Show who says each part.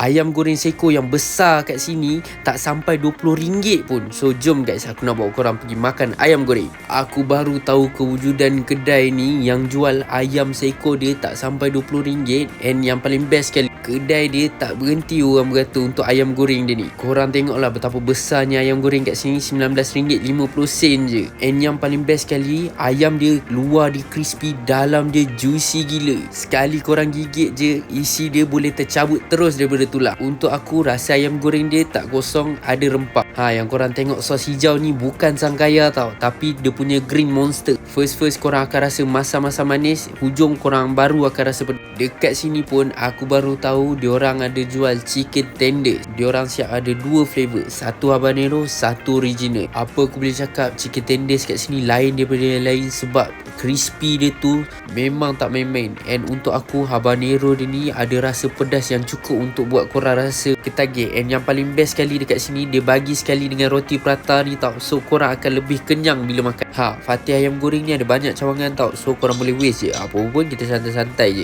Speaker 1: ayam goreng seko yang besar kat sini tak sampai RM20 pun. So jom guys aku nak bawa korang pergi makan ayam goreng. Aku baru tahu kewujudan kedai ni yang jual ayam seko dia tak sampai RM20 and yang paling best sekali kedai dia tak berhenti orang berkata untuk ayam goreng dia ni. Korang tengoklah betapa besarnya ayam goreng kat sini RM19.50 je. And yang paling best sekali ayam dia luar dia crispy dalam dia juicy gila. Sekali korang gigit je isi dia boleh tercabut terus daripada tulang. Untuk aku rasa ayam goreng dia tak kosong ada rempah. Ha yang korang tengok sos hijau ni bukan sangkaya tau tapi dia punya green monster. First first korang akan rasa masam-masam manis, hujung korang baru akan rasa pedas. Dekat sini pun aku baru tahu diorang ada jual chicken tender. Diorang siap ada dua flavor, satu habanero, satu original. Apa aku boleh cakap chicken tenders kat sini lain daripada yang lain sebab crispy dia tu memang tak main-main. And untuk aku habanero dia ni ada rasa pedas yang cukup untuk buat korang rasa ketagih. And yang paling best sekali dekat sini dia bagi sekali dengan roti prata ni tau. So korang akan lebih kenyang bila makan. Ha, Fatih ayam goreng ni ada banyak cawangan tau. So korang boleh waste je. Apa pun kita santai-santai je.